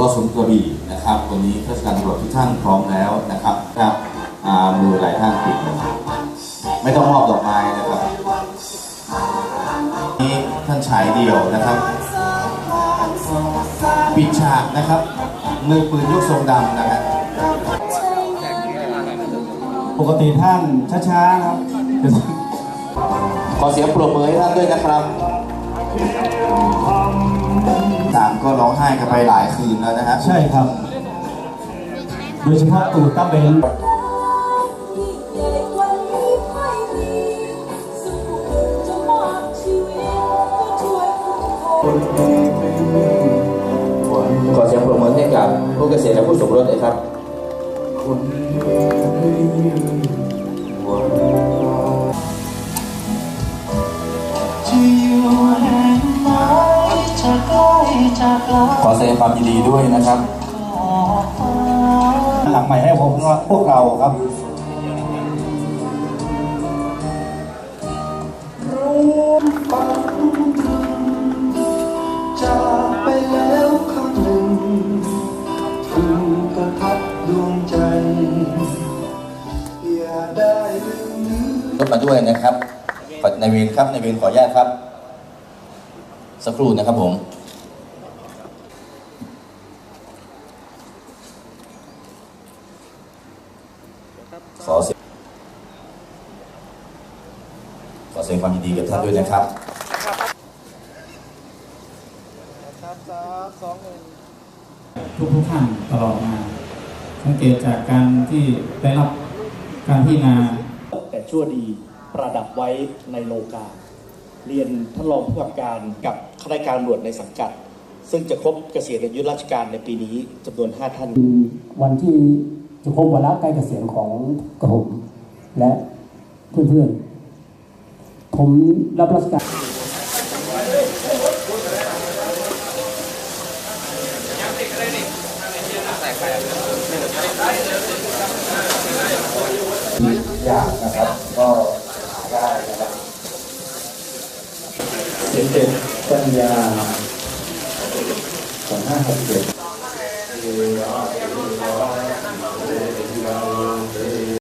ก็สมกระบี่นะครับวันนี้ข้าราชการตำรวจทุกท่านพร้อมแล้วนะครับครับมือหลายท่านปิดนะครับไม่ต้องมอบดอกไม้นะครับนี่ท่านฉายเดียวนะครับ ปิดฉากนะครับมือปืนยกทรงดำนะครับปกติท่านช้าๆครับขอเสียงปรบมือให้ท่านด้วยนะครับตาม ก็ร้องไห้กันไปหลายคืนแล้วนะฮะใช่ครับ โดยเฉพาะตู่ตั้มเบนขอเสียงปรบมือให้กับผู้เกษียณและผู้สมรสเลยครับ ขอแสดงความยินดีด้วยนะครับ หลักใหม่ให้ผมพวกเราครับจากไปแล้วครั้งหนึ่งพึงประทับดวงใจ อย่าได้ลืมรถมาด้วยนะครับขอในเวรครับในเวรขออนุญาตครับ สักครู่นะครับผมขอเสียงขอแสดงความยินดีกับท่านด้วยนะครับทุกทุกๆท่านตลอดมา สังเกตจากการที่ได้รับการพิจารณาแต่ชั่วดีประดับไว้ในโลกา เรียนท่านรองผู้กำกับการกับ ข้าราชการตำรวจในสังกัด ซึ่งจะครบเกษียณอายุราชการในปีนี้จำนวน 5 ท่าน วันที่จะครบวาระใกล้เกษียณของกระผมและเพื่อนๆ ผมรับราชการอยากนะครับ ก็หาได้นะครับเจ็ดเจ็ด ปัญญาสองห้าหกเจ็ด